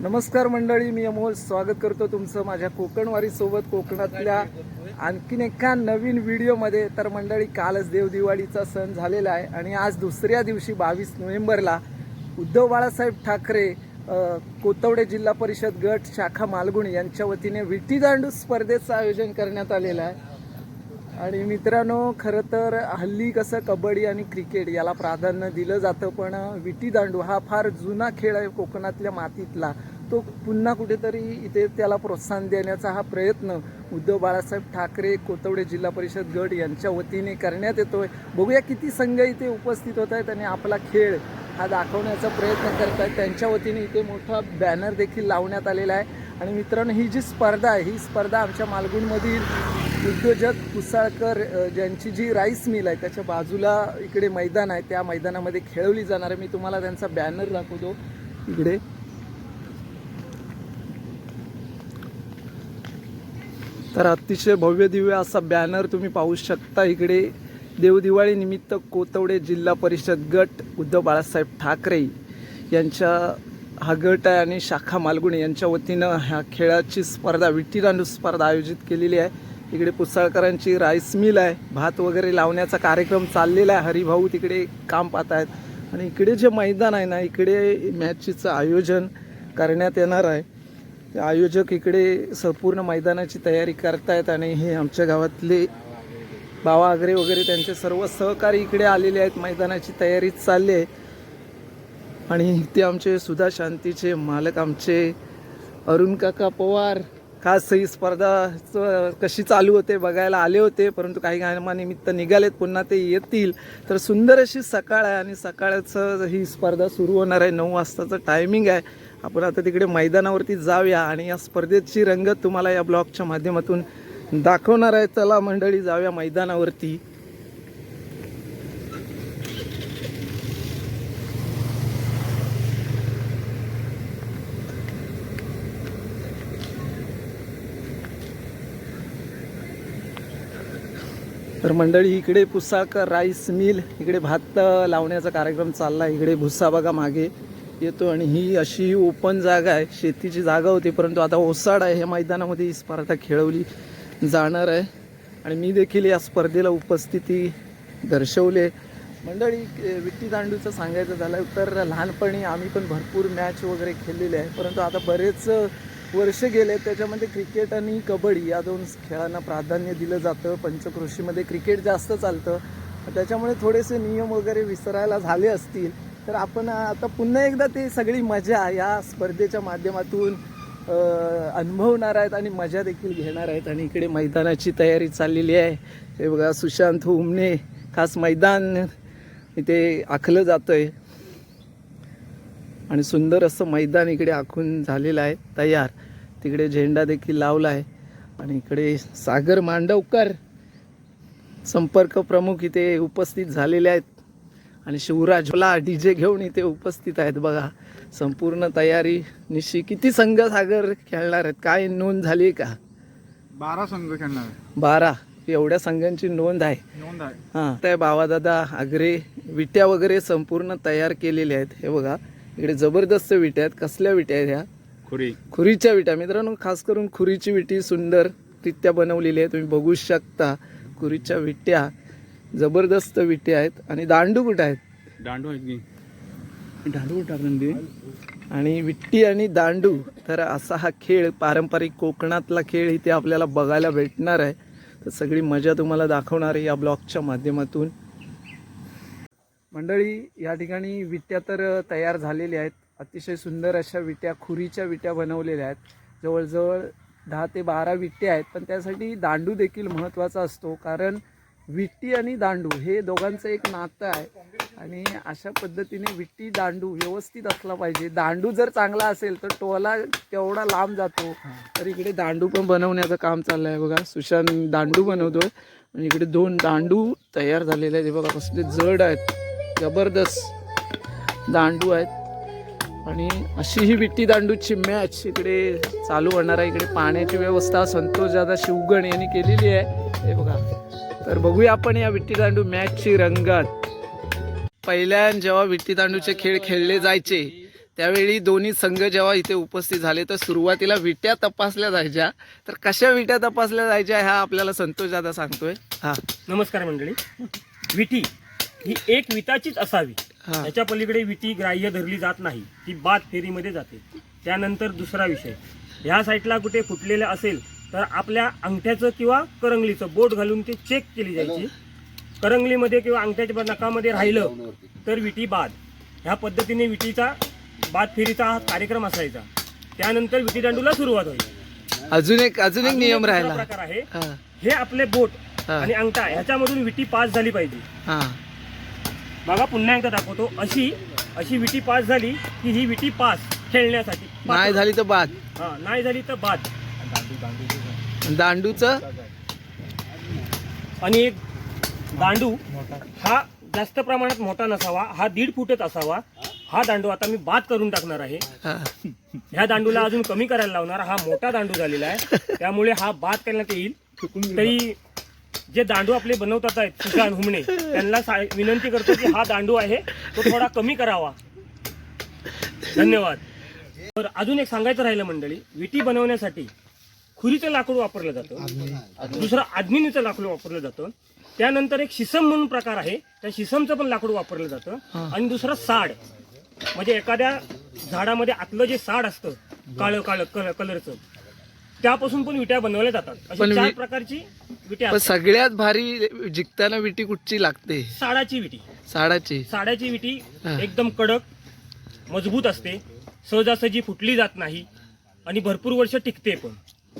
नमस्कार मंडळी मी अमोल. स्वागत करतो तुमचं माझ्या कोकणवारी सोबत कोकणातल्या आणखीन एका नवीन व्हिडिओमध्ये. तर मंडळी कालच देवदिवाळीचा सण झालेला आहे आणि आज दुसऱ्या दिवशी बावीस नोव्हेंबरला उद्धव बाळासाहेब ठाकरे कोतवडे जिल्हा परिषद गट शाखा मालगुण यांच्या वतीने विटी दांडू स्पर्धेचं आयोजन करण्यात आलेलं आहे. आणि मित्रांनो खरं तर हल्ली कसं कबड्डी आणि क्रिकेट याला प्राधान्य दिलं जातं पण विटी दांडू हा फार जुना खेळ आहे कोकणातल्या मातीतला. तो पुन्हा कुठेतरी इथे त्याला प्रोत्साहन देण्याचा हा प्रयत्न उद्धव बाळासाहेब ठाकरे कोतवडे जिल्हा परिषद गड यांच्या वतीने करण्यात येतो आहे बघूया किती संघ इथे उपस्थित होत आहेत आणि आपला खेळ हा दाखवण्याचा प्रयत्न करत आहेत. त्यांच्या वतीने इथे मोठा बॅनर देखील लावण्यात आलेला आहे. आणि मित्रांनो ही जी स्पर्धा आहे ही स्पर्धा आमच्या मालगुणमधील उद्योजक कुसाळकर ज्यांची जी राईस मिल आहे त्याच्या बाजूला इकडे मैदान आहे. त्या मैदानामध्ये खेळवली जाणार आहे. मी तुम्हाला त्यांचा बॅनर दाखवतो. इकडे. तर अतिशय भव्य दिव्य असा बॅनर तुम्ही पाहू शकता इकडे. देवदिवाळी निमित्त कोतवडे जिल्हा परिषद गट उद्धव बाळासाहेब ठाकरे यांच्या हा गट आहे आणि शाखा मालगुणे यांच्या वतीनं ह्या खेळाची स्पर्धा विट्टी स्पर्धा आयोजित केलेली आहे. इकडे पुसाळकरांची राईस मिल आहे भात वगैरे लावण्याचा कार्यक्रम चाललेला आहे हरिभाऊ तिकडे काम पाहत आहेत आणि इकडे जे मैदान आहे ना इकडे मॅचचं आयोजन करण्यात येणार आहे. आयोजक इकडे संपूर्ण मैदानाची तयारी करतायत आणि हे आमच्या गावातले बावा आगरे वगैरे त्यांचे सर्व सहकारी इकडे आलेले आहेत मैदानाची तयारी चालली आहे. आणि ते आमचे सुधा शांतीचे मालक आमचे अरुण काका पवार खास ही स्पर्धा कशी चालू होते बघायला आले होते परंतु काही कामानिमित्त निघालेत पुन्हा ते येतील. तर सुंदर अशी सकाळ आहे आणि सकाळचं ही स्पर्धा सुरू होणार आहे. नऊ वाजताचं टायमिंग आहे. आपण आता तिकडे मैदानावरती जाऊया आणि या स्पर्धेची रंगत तुम्हाला या ब्लॉगच्या माध्यमातून दाखवणार आहे. चला मंडळी जाऊया मैदानावरती. तर मंडळी इकडे पुसाक राईस मिल इकडे भात लावण्याचा कार्यक्रम चालला इकडे भुस्सा बघा मागे येतो आणि ही अशी ओपन जागा आहे. शेतीची जागा होती परंतु आता ओसाड आहे. ह्या मैदानामध्ये ही स्पर्धा खेळवली जाणार आहे. आणि मी देखील या स्पर्धेला उपस्थिती दर्शवले मंडळी विट्टी दांडूचं सांगायचं झालं तर लहानपणी आम्ही पण भरपूर मॅच वगैरे खेळलेले आहे. परंतु आता बरेच वर्ष गेले त्याच्यामध्ये क्रिकेट आणि कबड्डी या दोन खेळांना प्राधान्य दिलं जातं. पंचक्रोशीमध्ये क्रिकेट जास्त चालतं. त्याच्यामुळे थोडेसे नियम वगैरे विसरायला झाले असतील. तर आपण आता पुन्हा एकदा ते सगळी मजा या स्पर्धेच्या माध्यमातून अनुभवणार आहेत आणि मजा देखील घेणार आहेत. आणि इकडे मैदानाची तयारी चाललेली आहे. हे बघा सुशांत उमने खास मैदान इथे आखलं जातं आहे आणि सुंदर असं मैदान इकडे आखून झालेलं आहे तयार. तिकडे झेंडा देखील लावला आहे. आणि इकडे सागर मांडवकर संपर्क प्रमुख इथे उपस्थित झालेले आहेत. आणि शिवराजला डी जे घेऊन इथे उपस्थित आहेत बघा. संपूर्ण तयारी निशी किती संघ सागर खेळणार आहेत? काय नोंद झाली का? बारा संघ खेळणार. बारा. एवढ्या संघांची नोंद आहे. नोंद आहे. हां. त्या बावादादा आगरे विट्या वगैरे संपूर्ण तयार केलेल्या आहेत. हे बघा. इकडे जबरदस्त विट्या आहेत. कसल्या विट्या आहेत ह्या? खुरी. खुरीच्या विट्या. मित्रांनो खास करून खुरीची विटी सुंदर रित्या बनवलेली आहे. तुम्ही बघू शकता खुरीच्या विट्या. जबरदस्त विट्या आहेत. आणि दांडू कुठं आहेत? दांडू आहेत की? दांडू ते? आणि विट्टी आणि दांडू. तर असा हा खेळ पारंपरिक कोकणातला खेळ इथे आपल्याला बघायला भेटणार आहे. तर सगळी मजा तुम्हाला दाखवणार आहे या ब्लॉगच्या माध्यमातून. मंडळी या ठिकाणी विट्या तर तयार झालेल्या आहेत. अतिशय सुंदर अशा विट्या खुरीच्या विट्या बनवलेल्या आहेत. जवळजवळ दहा ते बारा विट्या आहेत. पण त्यासाठी दांडू देखील महत्त्वाचा असतो. कारण विट्टी आणि दांडू हे दोघांचं एक नातं आहे. आणि अशा पद्धतीने विट्टी दांडू व्यवस्थित असला पाहिजे. दांडू जर चांगला असेल तर टोला तेवढा लांब जातो. तर इकडे दांडू पण बनवण्याचं काम चाललं आहे बघा. सुशांत दांडू बनवतोय. आणि इकडे दोन दांडू तयार झालेले आहेत. हे बघा कसले जड आहेत. जबरदस्त दांडू आहेत. आणि अशी ही विट्टी दांडूची मॅच इकडे चालू होणार आहे. इकडे पाण्याची व्यवस्था संतोष दादा शिवगण यांनी केलेली आहे. हे बघा. तर बघूया आपण या विट्टी दांडू मॅचची रंगत. पहिल्या जेव्हा विट्टी दांडूचे खेळ खेळले जायचे त्यावेळी दोन्ही संघ जेव्हा इथे उपस्थित झाले तर सुरुवातीला विट्या तपासल्या जायच्या. तर कशा विट्या तपासल्या जायच्या ह्या आपल्याला संतोष दादा सांगतोय. हा. नमस्कार मंडळी. विटी. ही एक विटाचीच असावी. त्याच्या पलीकडे विटी ग्राह्य धरली जात नाही. ती बाद फेरीमध्ये जाते. त्यानंतर दुसरा विषय. ह्या साईडला कुठे फुटलेलं असेल तर आपल्या अंगठ्याचं किंवा करंगलीचं बोट घालून ते चेक केली जायची. करंगलीमध्ये किंवा अंगठ्याच्या नकामध्ये राहिलं तर विटी बाद. ह्या पद्धतीने विटीचा बाद फेरीचा हा कार्यक्रम असायचा. त्यानंतर विटी दांडूला सुरुवात होईल. अजून एक अजून एक नियम राहिला. प्रकार आहे. हा. आपले बोट. आणि अंगठा ह्याच्यामधून विटी पास झाली पाहिजे. बघा पुन्हा एकदा दाखवतो. अशी अशी विटी पास झाली की ही विटी पास खेळण्यासाठी. नाही झाली तर बाद. हा नाही झाली तर बाद. दांडूचं? आणि एक दांडू हा जास्त प्रमाणात मोठा नसावा हा दीड फुटच असावा. हा दांडू आता मी बाद करून टाकणार आहे. हा. ह्या दांडूला अजून कमी करायला लावणार. हा मोठा दांडू झालेला आहे. त्यामुळे हा बाद करण्यात येईल. तरी जे दांडू आपले बनवतात आहेत सुशांत हुमणे त्यांना विनंती करतो की हा दांडू आहे तो थोडा कमी करावा. धन्यवाद. तर अजून एक सांगायचं राहिलं मंडळी विटी बनवण्यासाठी खुरीचं लाकूड वापरलं जातं दुसरं आदमिनीचं लाकूड वापरलं जातं त्यानंतर एक शिसम म्हणून प्रकार आहे त्या शिसमचं पण लाकूड वापरलं जातं आणि दुसरं साड. म्हणजे एखाद्या झाडामध्ये आतलं जे साड असतं काळं काळं कलर कलरचं त्यापासून पण विट्या बनवल्या जातात. पण अशी चार वि- प्रकारची विट्या पण असतात. सगळ्यात भारी जिंकताना विटी कुठची लागते? साडाची विटी. साडाची. साड्याची विटी हा. एकदम कडक मजबूत असते. सहजासहजी फुटली जात नाही आणि भरपूर वर्ष टिकते पण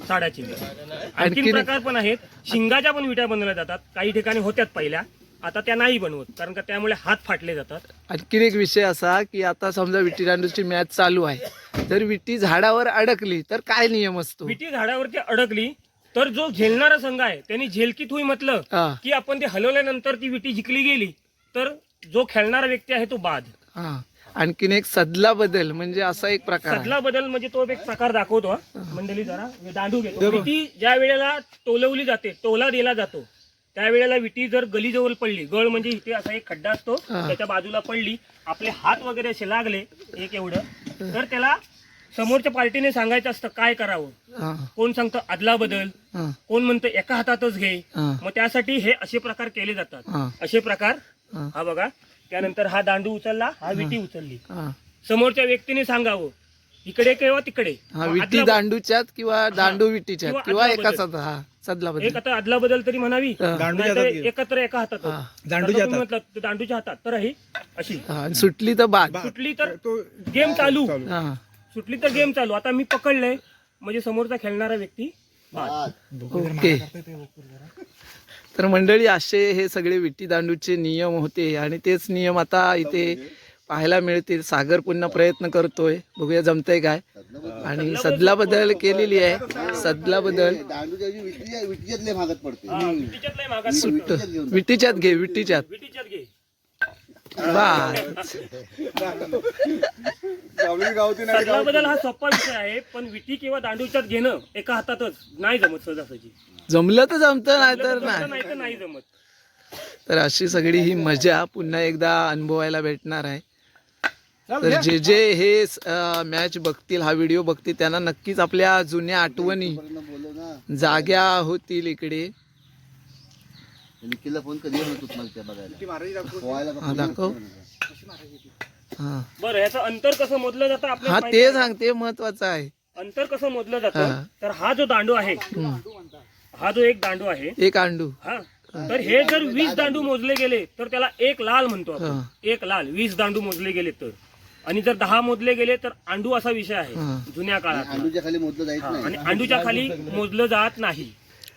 साड्याची विटी. आणखीन आणखीन- प्रकार पण आहेत. शिंगाच्या पण विट्या बनवल्या जातात. काही ठिकाणी होत्यात पहिल्या. आता त्या नाही बनवत कारण का त्यामुळे हात फाटले जातात. आणखीन एक विषय असा की आता समजा विटी दांडूची मॅच चालू आहे. जर विटी झाडावर अडकली तर काय नियम असतो? विटी झाडावरती अडकली तर जो झेलणारा संघ आहे त्यांनी झेलकीत होई म्हटलं हा. की आपण ते हलवल्यानंतर ती विटी जिंकली गेली तर जो खेळणारा व्यक्ती आहे तो बाद. हा. आणखीन एक सदला बदल म्हणजे असा एक प्रकार आहे. सदला बदल म्हणजे तो एक प्रकार दाखवतो हा. मंडळी जरा मी दांडू घेतो. विटी ज्या वेळेला टोलवली जाते टोला दिला जातो त्यावेळेला विटी जर गलीजवळ पडली गळ म्हणजे इथे असा एक खड्डा असतो. त्याच्या बाजूला पडली आपले हात वगैरे असे लागले एक एवढं तर त्याला समोरच्या पार्टीने सांगायचं असतं काय करावं? कोण सांगतं आदला बदल. कोण म्हणतं एका हातातच घे. मग त्यासाठी हे असे प्रकार केले जातात. असे प्रकार हा. बघा त्यानंतर हा दांडू उचलला हा विटी उचलली. समोरच्या व्यक्तीने सांगावं इकडे किंवा तिकडे. दांडूच्यात किंवा दांडू विटीच्यात किंवा एकाच. हा. एक बदल आता आदला बदल तरी म्हणावी नाहीतर हातात. एकत्र एका हातात. दांडूच्या आता तुम्ही म्हटलं, ते दांडूच्या हातात. तर ही अशी. हा सुटली तर बाद सुटली तर तो गेम चालू. चालू. हा. सुटली तर गेम चालू. आता मी पकडलंय म्हणजे समोरचा खेळणारा व्यक्ती बाद. ओके. तर मंडळी असे हे सगळे विटी दांडूचे नियम होते आणि तेच नियम आता इथे पाहायला मिळतील. सागर पुन्हा प्रयत्न करतोय. बघूया जमतंय काय. आणि सदला बदल केलेली आहे. सदला बदल. हा, विटीच्यात घे विटीच्यात. बदल हा सोपा विषय आहे पण विटी किंवा दांडूच्यात घेणं एका हातातच नाही जमत सहजासहजी. जमलं तर जमतं नाही तर नाही. तर नाही जमत. तर अशी सगळी ही मजा पुन्हा एकदा अनुभवायला भेटणार आहे. तर जे जे हे मॅच बघतील हा व्हिडिओ बघतील त्यांना नक्कीच आपल्या जुन्या आठवणी जाग्या होतील इकडे. निखिलला फोन कधी होत मला त्या बघायला? पोहायला हा दाखव. हा. बरं ह्याचं अंतर कसं मोजलं जातं हा ते सांग ते महत्वाचं आहे. अंतर कसं मोजलं. जातं? तर हा जो दांडू आहे. हा जो एक दांडू आहे एक अंडू. हा. तर हे जर वीस दांडू मोजले गेले तर त्याला एक लाल म्हणतो आपण. एक लाल वीस दांडू मोजले गेले तर. आणि जर दहा मोजले गेले तर आंडू असा विषय आहे हा. जुन्या काळात आंडूच्या खाली मोजलं जायच हा, नाही. आणि आंडूच्या खाली मोजलं जात नाही.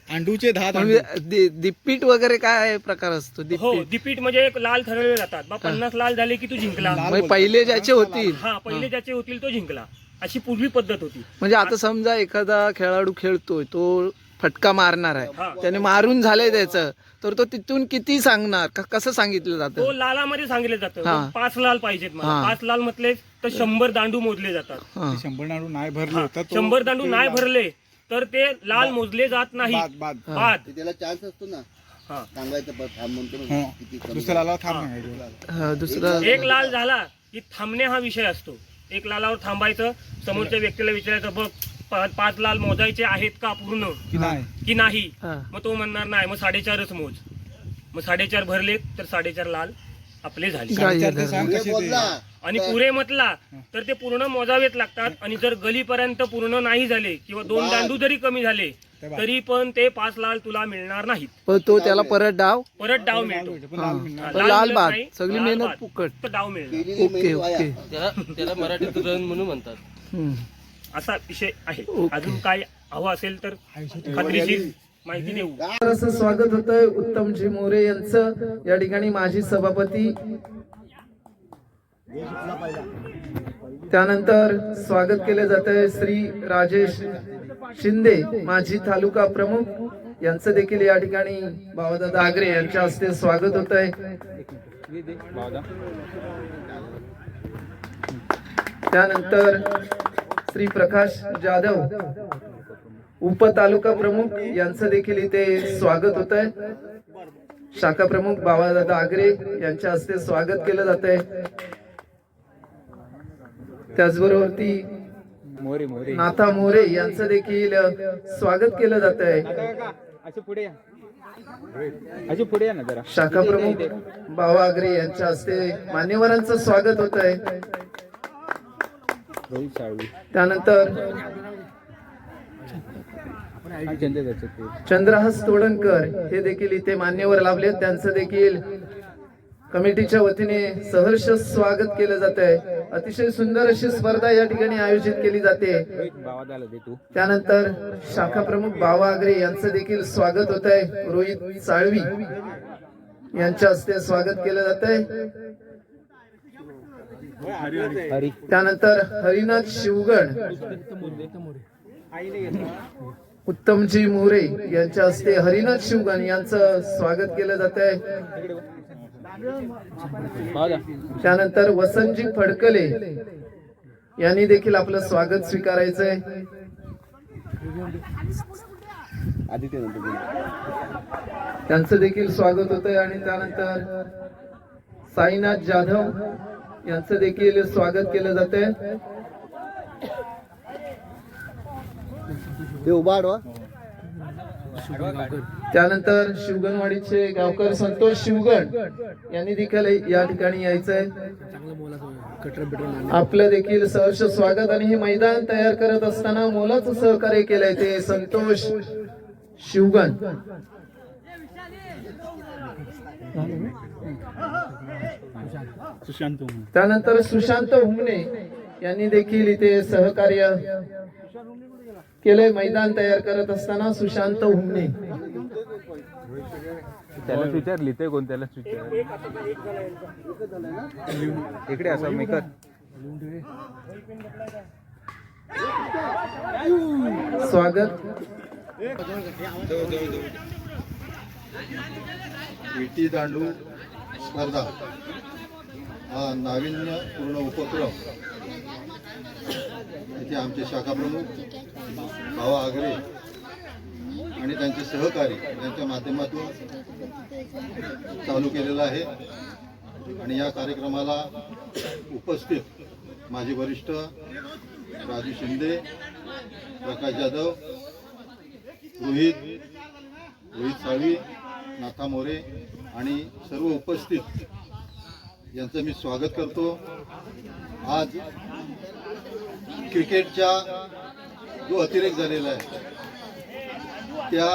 अंडूचे दहा म्हणजे दि- दिप्पीट वगैरे काय प्रकार असतो? हो दिपीट म्हणजे एक लाल ठरवले जातात. बा पन्नास लाल झाले की तू जिंकला. म्हणजे पहिले ज्याचे होतील. हा पहिले ज्याचे होतील तो जिंकला. अशी पूर्वी पद्धत होती. म्हणजे आता समजा एखादा खेळाडू खेळतोय तो फटका मारणार हा. आहे त्याने मारून झालंय त्याचं. तर तो तिथून किती सांगणार? क- कसं सांगितलं तो जातं लालामध्ये सांगितलं जातं. हा. मग पाच लाल पाहिजेत मला. हा. पाच लाल म्हटले तर शंभर दांडू मोजले जातात. हा. शंभर नाडू नाही भरले तर तो- शंभर दांडू नाही भरले तर ते लाल मोजले जात नाही. बाद बाद. बाद. ते त्याला चान्स असतो ना. हा. सांगायचं पण थांब म्हणतो ना. हो. किती कमी दुसऱ्याला थांब नाही. हा, दुसरं एक लाल झाला की थांबणे हा विषय असतो. एक लालावर थांबायचं समोरच्या व्यक्तीला विचारायचं बघ पाच लाल मोजायचे आहेत का पूर्ण? की नाही? हा. मग तो म्हणणार नाही मग साडेचारच मोज. मग साडेचार भरले तर साडेचार लाल आपले झाले. आणि पुरे म्हटला तर ते पूर्ण मोजावेत लागतात आणि जर गलीपर्यंत पूर्ण नाही झाले किंवा दोन वा. दांडू जरी कमी झाले. तरी पण ते पाच लाल तुला मिळणार नाहीत. पण तो त्याला परत डाव? परत डाव मिळतो. लाल मिळत बाद नाही, सगळी मेहनत. फुकट. डाव केलेली ओके. ओके. त्याला मराठीत रन म्हणून म्हणतात. असा विषय आहे. अजून काय हवं असेल तर खात्रीशीर माहिती देऊ. असं स्वागत होत उत्तमजी मोरे यांचं. या ठिकाणी माजी सभापती. त्यानंतर स्वागत केले जात आहे श्री राजेश शिंदे माजी तालुका प्रमुख. यांचं देखील या ठिकाणी बाबादादा आगरे यांच्या हस्ते स्वागत होत आहे त्यानंतर श्री प्रकाश जाधव उप तालुका प्रमुख यांचं देखील इथे स्वागत होत आहे शाखा प्रमुख बाबादादा आगरे यांच्या हस्ते स्वागत केलं जात आहे त्याचबरोबर ती मोरे मोरे नाथा मोरे यांचं देखील स्वागत केलं जात आहे शाखा प्रमुख बाबा आगरे यांच्या हस्ते मान्यवरांचं स्वागत होत आहे त्यानंतर चंद्रहास तोडणकर हे देखील इथे मान्यवर लाभले त्यांचं देखील कमिटीच्या वतीने सहर्ष स्वागत केलं जात आहे अतिशय सुंदर अशी स्पर्धा या ठिकाणी आयोजित केली जाते. त्यानंतर शाखा प्रमुख बावा आगरे यांचं देखील स्वागत होत आहे रोहित साळवी यांच्या हस्ते स्वागत केलं जात आहे हरी त्यानंतर हरिनाथ शिवगण उत्तमजी मोरे यांच्या हस्ते हरिनाथ शिवगण यांचं स्वागत केलं जात आहे. त्यानंतर वसंतजी फडकले यांनी देखील आपलं स्वागत स्वीकारायचंय. त्यांचं देखील स्वागत होतंय आणि त्यानंतर साईनाथ जाधव यांचं देखील स्वागत केलं जातंय. ते उभा आडवा. त्यानंतर शिवगणवाडीचे गावकर संतोष शिवगण यांनी देखील या ठिकाणी यायचंय. आपलं देखील सहर्ष स्वागत आणि हे मैदान तयार करत असताना मोलाचं सहकार्य केलंय ते संतोष शिवगण. सुशांत त्यानंतर सुशांत हुमणे यांनी देखील इथे सहकार्य केलंय मैदान तयार करत असताना सुशांत हुमणे त्याला विचार लिहिते कोण? त्याला विचार इकडे असा मेकर. स्वागत. विटी दांडू स्पर्धा हा नाविन्यपूर्ण उपक्रम इथे आमचे शाखा प्रमुख भावा आगरे आणि त्यांचे सहकारी यांच्या माध्यमातून चालू केलेला आहे. आणि या कार्यक्रमाला उपस्थित माझे वरिष्ठ राजू शिंदे प्रकाश जाधव रोहित रोहित साळवी नाथा मोरे आणि सर्व उपस्थित यांचं मी स्वागत करतो. आज क्रिकेटच्या जो अतिरेक झालेला आहे त्या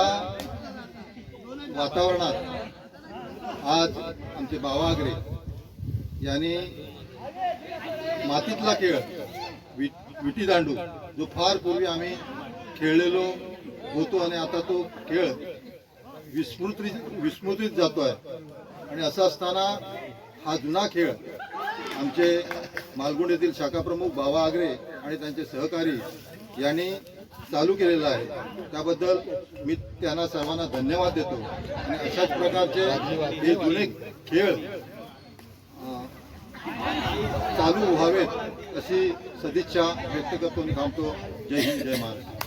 वातावरणात आज आमचे बावा आगरे यांनी मातीतला खेळ वि विटी दांडू जो फार पूर्वी आम्ही खेळलेलो होतो आणि आता तो खेळ विस्मृतीत विस्मृतीत जातो आहे आणि असं असताना हा जुना खेळ आमचे मालगुंड येथील शाखाप्रमुख बाबा आगरे आणि त्यांचे सहकारी यांनी चालू केलेला आहे. त्याबद्दल मी त्यांना सर्वांना धन्यवाद देतो. आणि अशाच प्रकारचे हे जुने खेळ चालू व्हावेत अशी सदिच्छा व्यक्त करतो आणि थांबतो. जय हिंद जय महाराष्ट्र.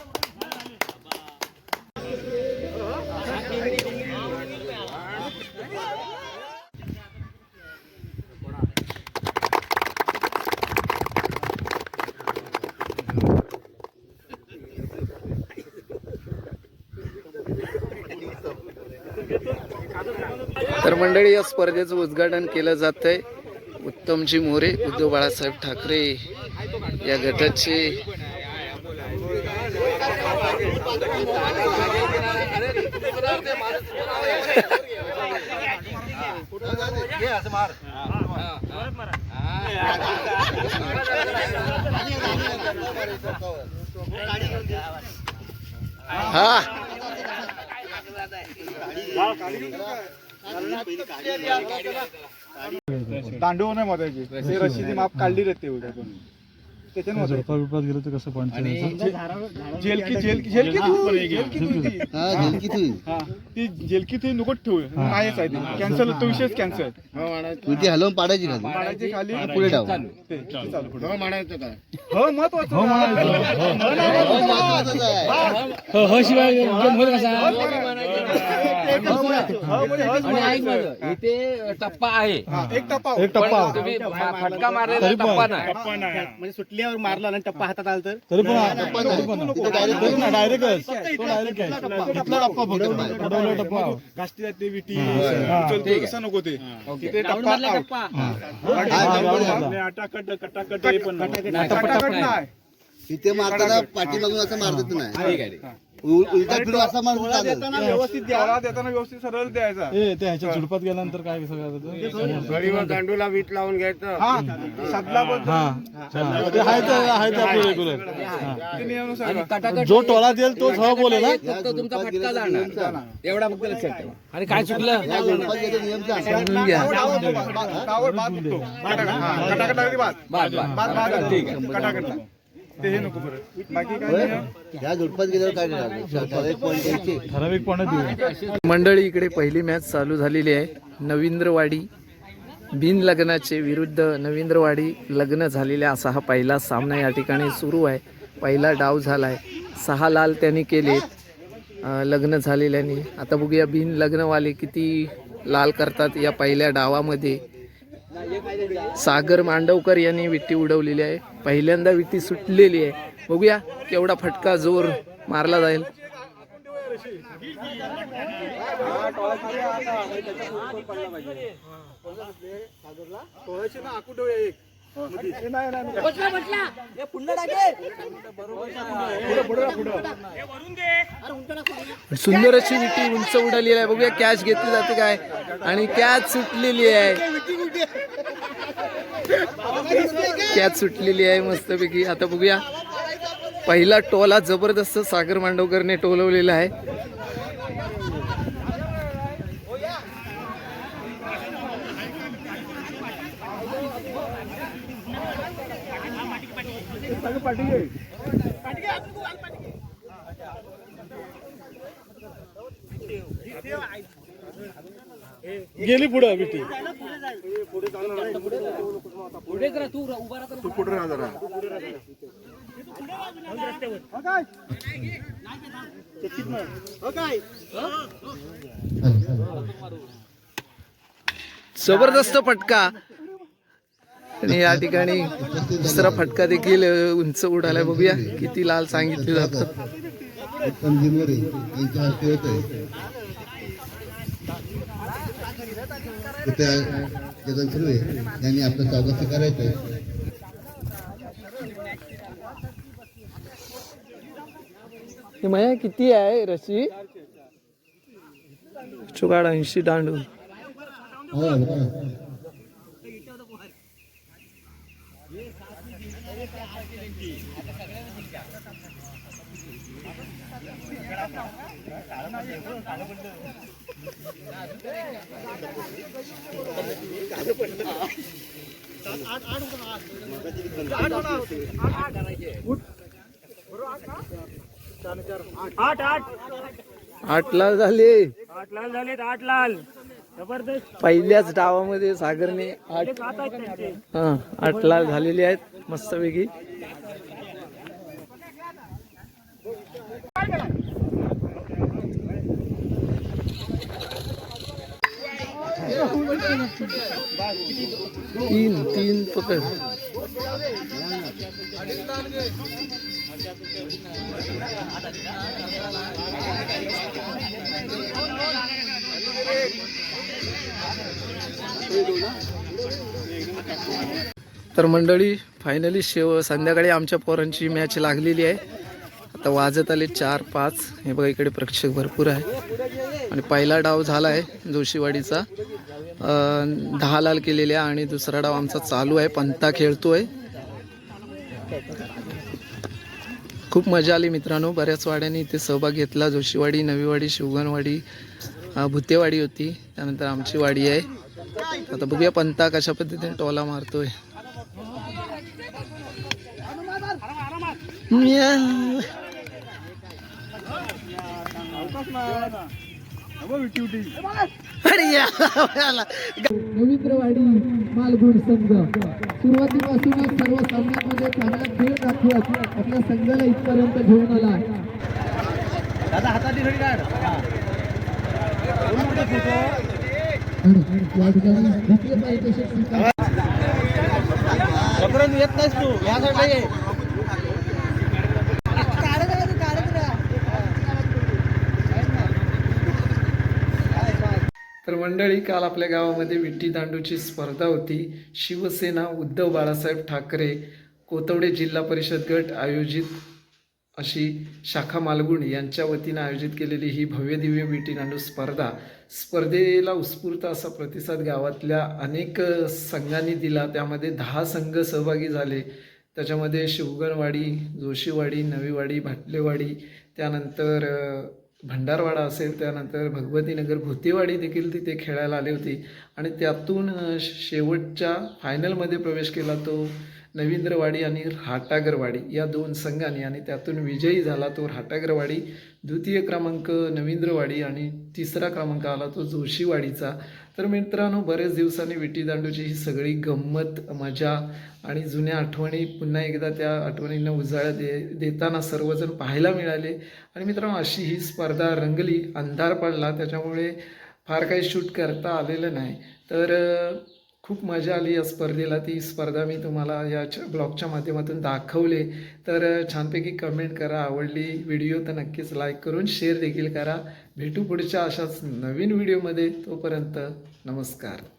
मंडळी या स्पर्धेचं उद्घाटन केलं जात आहे उत्तमजी मोरे उद्धव बाळासाहेब ठाकरे या गटाचे. हा. दांडू नाही मधायची ते रशीची माप काढली रे ते उद्या त्याच्यानं गेलो तर कसं पॉईंट जेलकी जेलकी जेलकी तू जेलकी तू ती. हा झेलकी तू हा ती जेलकी तू नको ठेवू नाहीच आहे ते कॅन्सल तो विषयच कॅन्सल विटी हलवून पाडायची का पाडायची खाली पुढे डाव हो महत्वाचं हो महत्वाचं हो शिवाय आणि ऐक माझं इथे टप्पा आहे. एक टप्पा एक टप्पा तुम्ही फटका मारलेला टप्पा नाही. म्हणजे सुटल्यावर मारला आणि टप्पा हातात आला तर? तरी पण तरी पण. डायरेक्टच तो डायरेक्ट आहे. इथला टप्पा. फक्त. उडवला टप्पा. घासती जाते विटी. उचलतो तसं नको ते. तिथे टप्पा out. कटाकट हे पण. कटाकट नाही. तिथे मारताना पाठीमागून असं मारत नाही. उलटा फिरून असा देताना व्यवस्थित देताना व्यवस्थित सरळ द्यायचा. ए ते ह्याच्या झुडपात गेल्यानंतर काय सगळं दांडूला वीट लावून घ्यायचं. हा सदला पण हा हा. ते आहे ते आहे ते आपलं रेग्युलर ते नियमानुसार कटाकट जो टोला देईल तोच हा बोले ना फक्त तुमचा फटका जाणार. एवढा फक्त लक्षात ठेवा. आणि काय चुकलं? या झुडपात गेले नियम सांग समजून घ्या. डावर बाद होतो हा, कटाकट लागली बाद बाद बाद बाद बाद ठीक आहे. कटाकट. ते हे नको परत बाकी काय नियम? या झुडपात गेल्यावर काय करणार? पॉईंट द्यायचे. ठराविक पॉईंट देऊ. मंडळी इकडे पहिली मॅच चालू झालेली आहे. नवींद्रवाडी. बिन लग्नाचे विरुद्ध नवींद्रवाडी लग्न झालेले असा हा पहिला सामना या ठिकाणी सुरू आहे. पहिला डाव झाला आहे सहा लाल त्यांनी केलेत. अं, लग्न झालेल्यांनी. आता बघूया बिन लग्नवाले किती लाल करतात या पहिल्या डावामध्ये. सागर मांडवकर यांनी विट्टी उडवलेली आहे. पहिल्यांदा विट्टी सुटलेली आहे. बघूया केवढा फटका जोर मारला जाईल. सुंदर अशी विटी उंच उडालेली आहे. बघूया कॅच घेतली जाते काय. आणि कॅच सुटलेली आहे. कॅच सुटलेली आहे मस्तपैकी. आता बघूया. पहिला टोला जबरदस्त सागर मांडवकरने टोलवलेला आहे. गेली पुढे बिटी तू पुढे राहा जरा. जबरदस्त फटका. आणि या ठिकाणी दुसरा फटका देखील उंच उडालाय. बघूया किती लाल सांगितले जातात उत्तम जिमोरे यांच्या हस्ते होत आहे जगन सुर्वे यांनी आपलं स्वागत करायचं हे माया किती आहे रशी चुगाड ऐंशी दांडू. हो हो. आठ आठ आठ लाल झाले. आठ लाल झालेत आठ लाल. जबरदस्त. पहिल्याच डावामध्ये सागरने आठ हा आठ लाल झालेले आहेत मस्तपैकी. तीन तीन पकड. तर मंडळी फायनली शेव संध्याकाळी आमच्या पोरांची मॅच लागलेली आहे. आता वाजत आले चार पाच. हे बघा इकडे प्रेक्षक भरपूर आहे. आणि पहिला डाव झाला आहे जोशीवाडीचा. दहा लाल केलेले आहे आणि दुसरा डाव आमचा चालू आहे. पंता खेळतोय. खूप मजा आली मित्रांनो. बऱ्याच वाड्यांनी इथे सहभाग घेतला. जोशीवाडी नवीवाडी शिवगणवाडी भुतेवाडी होती. त्यानंतर आमची वाडी आहे. आता बघूया पंता कशा पद्धतीने टोला मारतोय. म्याव. अरे या, आला. रवींद्रवाडी मालगुण संघ. सुरुवातीपासूनच सर्व सामन्यांमध्ये चांगला खेळ दाखवत आपल्या संघाला इथपर्यंत घेऊन आला. या ठिकाणी पारितोषिक स्वीकार- येत नाहीस तू. या साईडला ये तर मंडळी काल आपल्या गावामध्ये विट्टी दांडूची स्पर्धा होती. शिवसेना उद्धव बाळासाहेब ठाकरे कोतवडे जिल्हा परिषद गट आयोजित अशी शाखा मालगुण यांच्या वतीनं आयोजित केलेली ही भव्य दिव्य विटी दांडू स्पर्धा. स्पर्धेला उत्स्फूर्त असा प्रतिसाद गावातल्या अनेक संघांनी दिला. त्यामध्ये दहा संघ सहभागी झाले. त्याच्यामध्ये शिवगणवाडी जोशीवाडी नवीवाडी भाटलेवाडी त्यानंतर भंडारवाडा असेल त्यानंतर भगवतीनगर भुतेवाडी देखील तिथे खेळायला आले होते. आणि त्यातून शेवटच्या फायनलमध्ये प्रवेश केला तो नवींद्रवाडी आणि हाटागरवाडी. या दोन संघांनी आणि त्यातून विजयी झाला तो हाटागरवाडी. द्वितीय क्रमांक नवींद्रवाडी आणि तिसरा क्रमांक आला तो जोशीवाडीचा. तर मित्रांनो बरेच दिवसांनी विटी दांडूची ही सगळी गंमत मजा आणि जुन्या आठवणी पुन्हा एकदा त्या आठवणींना उजाळा दे देताना सर्वजण पाहायला मिळाले. आणि मित्रांनो अशी ही स्पर्धा रंगली अंधार पडला त्याच्यामुळे फार काही शूट करता आलेलं नाही. तर खूप मजा आली या स्पर्धेला. ती स्पर्धा मी तुम्हाला या ब्लॉगच्या माध्यमातून दाखवले. तर छानपैकी कमेंट करा. आवडली व्हिडिओ तर नक्कीच लाईक करून शेअर देखील करा. भेटू पुढच्या अशाच नवीन व्हिडिओमध्ये. तोपर्यंत नमस्कार.